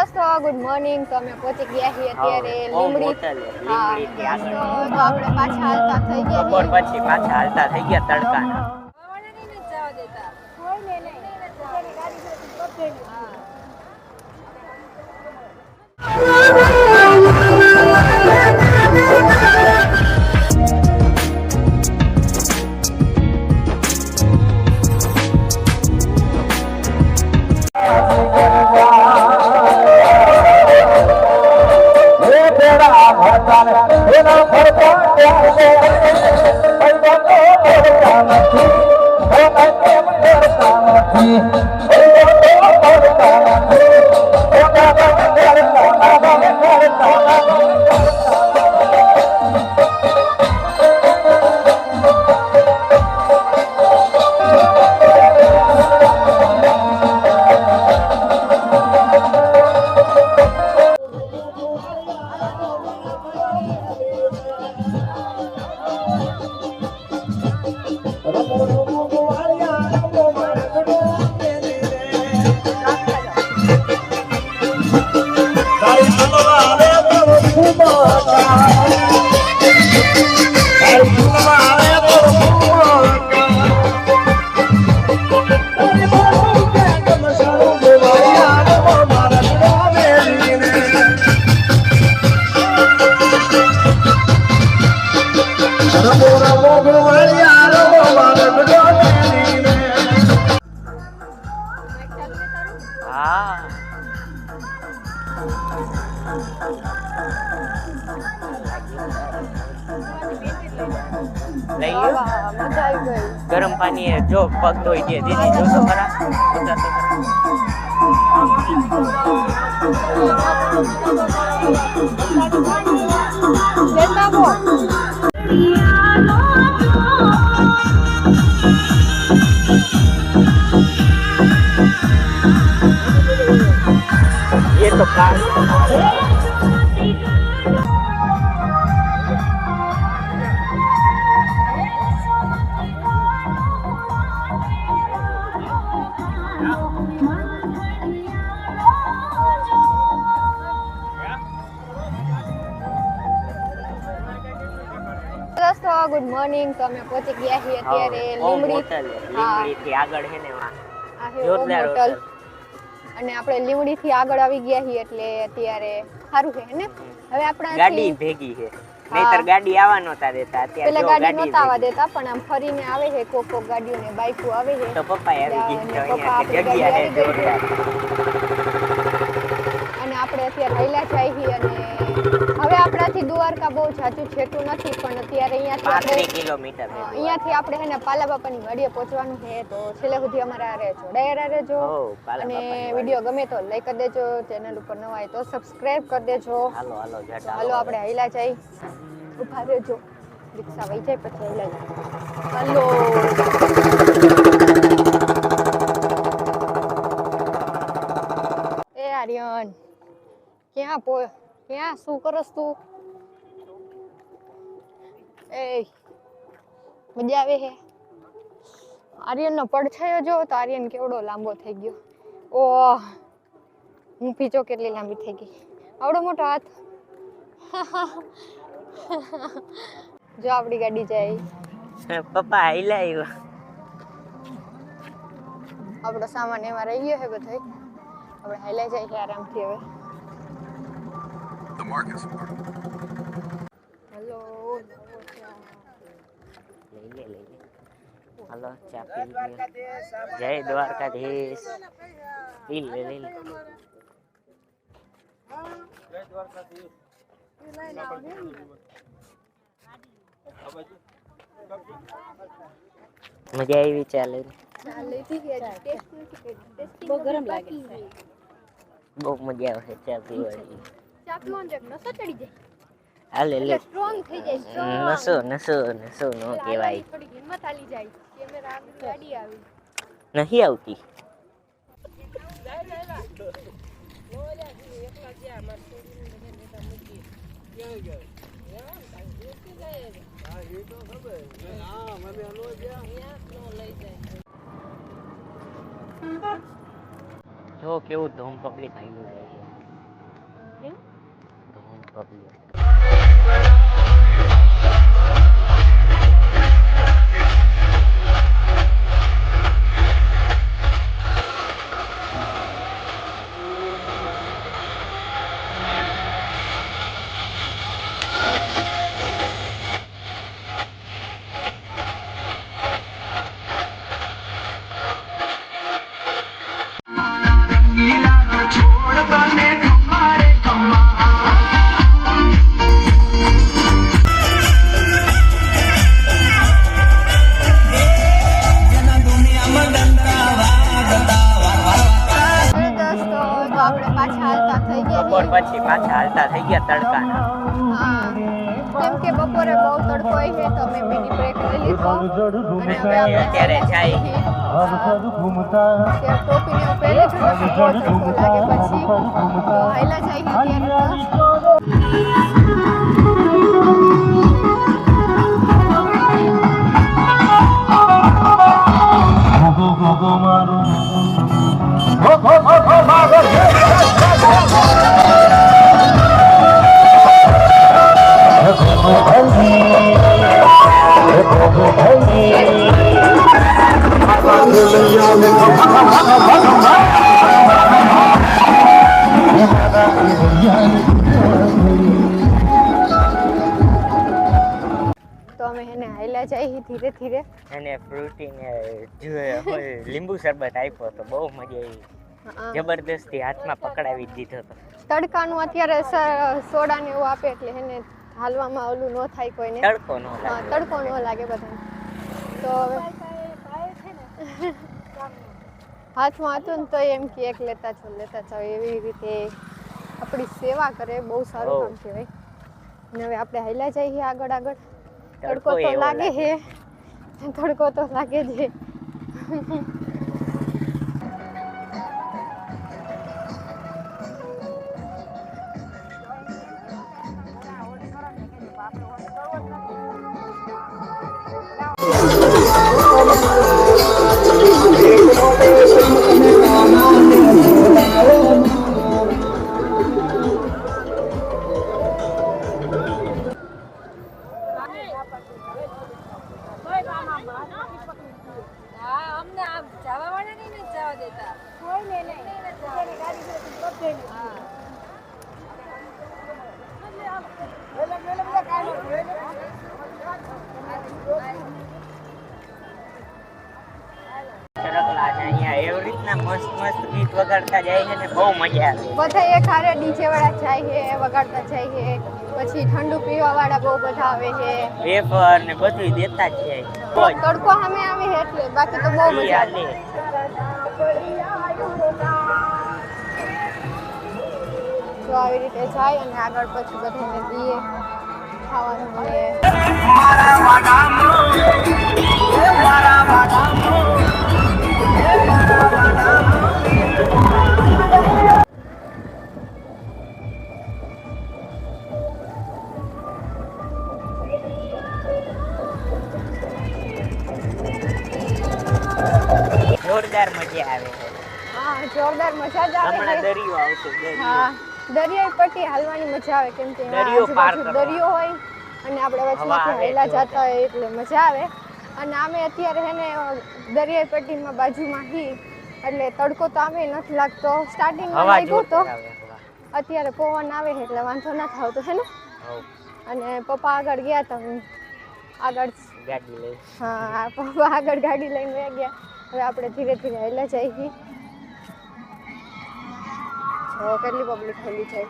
દોસ્તો good morning તો અમે પહોંચી ગયા છીએ અત્યારે લીમડી. હા તો તો આપણે પાછા હાલતા થઈ ગયા બપોર પછી પાછા હાલતા થઈ ગયા તડકાના. હા. tayo. Ganun pa niya, Joe. Pag doon niya, din niya. So, para. Yeah, morning તો અમે પહોંચી ગયા છીએ અત્યારે લીમડી. લીમડી લીમડીથી આગળ હે ને જોરદાર હોટલ. અને આપણે લીમડી થી આગળ આવી ગયા છીએ એટલે અત્યારે સારું છે ને? હવે ગાડી આપણા ભેગી છે. નહીતર ગાડી આવવા નહોતા દેતા. અત્યારે પેલા ગાડી ગાડી નહોતા આવવા દેતા પણ આમ ફરીને આવે છે કોક કોક ગાડીઓ ને બાઈકો આવે છે. તો પપ્પા આવી અહીંયા જગ્યા છે જોરદાર. અને આપણે અત્યારે હૈલા જાય છીએ અને હવે દ્વારકા બહુ જાજુ છેતું નથી પણ અત્યારે અહીંયાથી આપણે કિલોમીટર અહીંયાથી આપણે હે ને પાલા બાપાની વાડીએ પહોંચવાનું છે તો છેલ્લે સુધી અમારા હારે જોડાયેલા રહેજો. અને વીડિયો ગમે તો લાઈક કરી દેજો ચેનલ ઉપર નવા હોય તો સબસ્ક્રાઇબ કરી દેજો. હાલો હાલો હાલો આપણે હૈલા જઈ ઊભા રહેજો. રિક્ષા વહી જાય પછી હૈલા જાય. હાલો. એ આર્યન ક્યાં પો ક્યાં? શું કરસ તું? એ મજા આવે હે. આર્યનનો પડછાયો જો તો આર્યન કેવડો લાંબો થઈ ગયો. ઓહ હું પીચો કેટલી લાંબી થઈ ગઈ. આવડો મોટો હાથ. જો આપણી ગાડી જાય. પપ્પા હાઈલા આવ્યો આપણો સામાન એમાં રહી ગયો છે બધો. આપણે હાઈલાઈ જાય છે આરામથી હવે. હેલો લઈ લે લઈ લે હાલો ચા પી લે જય દ્વારકાધીશ પી લે લઈ લે મજા આવી ચાલે બહુ ગરમ લાગે બહુ મજા આવે ચા પીવાની ચા પીવાનો એક નશો ચડી જાય હાલે લે. સ્ટ્રોંગ થઈ જાય strong. નસો નસો નસો નો કહેવાય. થોડી હિંમત આલી જાય. કેમેરા આગળ ગાડી આવી. નહીં આવતી. જો કેવું ધૂમ પબ્લિક આવી ગયું છે. પબ્લિક ગયા તડકાના કેમ કે બપોરે બહુ તડકો હોય છે તો અમે મિની બ્રેક લઈ લીધો. અને હવે આપણે અત્યારે જાય. ટોપીને ટોપી પહેરી જ લાગે પછી તો હાયલા જાય છે જાય ધીરે ધીરે. એને ફ્રૂટી ને લીંબુ શરબત આપ્યો તો બહુ મજા આવી જબરદસ્તી હાથમાં પકડાવી દીધો તો. તડકાનું અત્યારે સોડા ને એવું આપે એટલે એને હાલવામાં ઓલું ન થાય કોઈને. તડકો નો હા લાગે. તડકો ન લાગે બધાને. તો હવે હાથમાં હતું ને તો એમ કે એક લેતા છો લેતા છો એવી રીતે આપણી સેવા કરે બહુ સારું હો. કામ કહેવાય. ને હવે આપણે હાલ્યા જઈએ આગળ આગળ. તડકો તડકો તો લાગે. છે. તડકો તો લાગે છે. Oh, my God. ગીત વગાડતા જાય છે ને બહુ મજા આવે. બધા એક હારે ડીજે વાળા જાય છે વગાડતા જાય છે પછી ઠંડુ પીવા વાળા બહુ બધા આવે છે. વેફર ને બધું દેતા જ જાય તડકો સામે આવે છે એટલે બાકી તો બહુ મજા આવે. તો આવી રીતે જાય અને આગળ પછી બધાને દઈએ ખાવાનું મળે જોરદાર મજા આવે હા જોરદાર મજા જ આવે હમણાં દરિયો આવશે દરિયો. હા દરિયાઈ પટ્ટી હાલવાની મજા આવે કેમ કે દરિયો પાર દરિયો હોય અને આપણે વચમાંથી હેલા. જતા હોય એટલે મજા આવે. અને આમે અત્યારે હે ને દરિયાઈ પટ્ટીમાં બાજુમાં હી એટલે તડકો તો આમે નથી લાગતો. સ્ટાર્ટિંગમાં લાગ્યો તો. અત્યારે પવન આવે એટલે વાંધો નથી થાવતો હે ને? અને પપ્પા આગળ ગયા તા હું આગળ ગાડી લઈ. હા પપ્પા આગળ ગાડી લઈને ગયા. હવે આપણે ધીરે ધીરે હેલા જઈએ. જો કેટલી પબ્લિક થયેલી છે.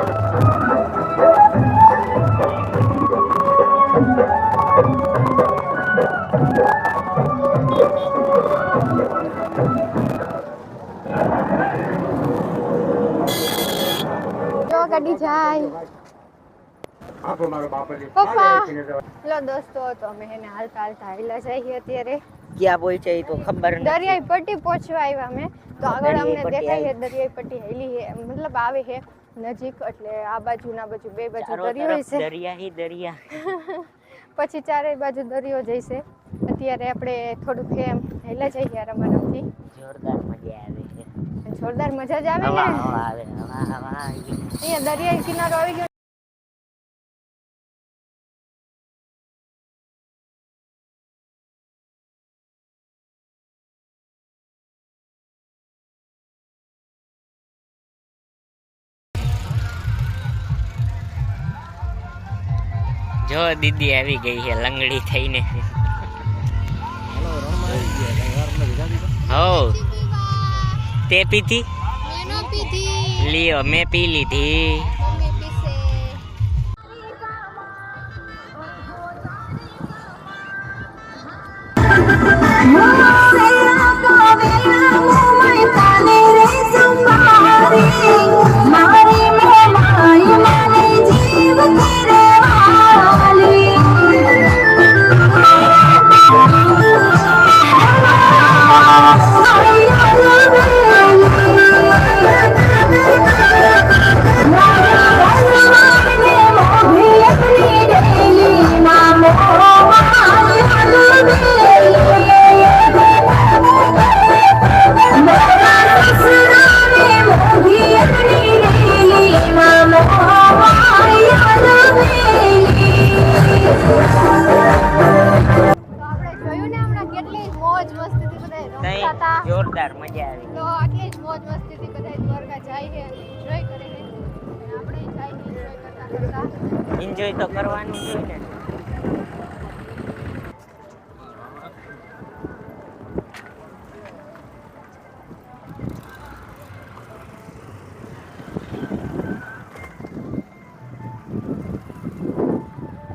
જો પપ્પા. લો દોસ્તો તો અમે એને હાલતા હાલતા હાલ્યા જઈએ અત્યારે. ક્યાં પહોંચે એ તો ખબર નથી. દરિયાઈ પટ્ટી પહોંચવા આવ્યા અમે. તો આગળ અમને દેખાય છે દરિયાઈ પટ્ટી હેલી છે મતલબ આવે છે નજીક એટલે આ બાજુ ના બાજુ બે બાજુ દરિયો છે દરિયા હી દરિયા. પછી ચારે બાજુ દરિયો જઈશે. અત્યારે આપણે થોડુંક એમ હેલા જઈએ રમાડમથી જોરદાર મજા આવે છે. જોરદાર મજા જ આવે ને. આવે દરિયાઈ કિનારો આવી ગયો જો દીદી આવી ગઈ છે લંગડી થઈને. હો. તે પીધી? લિયો લ્યો મેં પી લીધી. આટલી જ મોજ મસ્તીથી બધા દ્વારકા જાય છે એન્જોય કરે છે. આપણે જાય એન્જોય કરતા કરતા. એન્જોય તો કરવાનું જ હોય ને.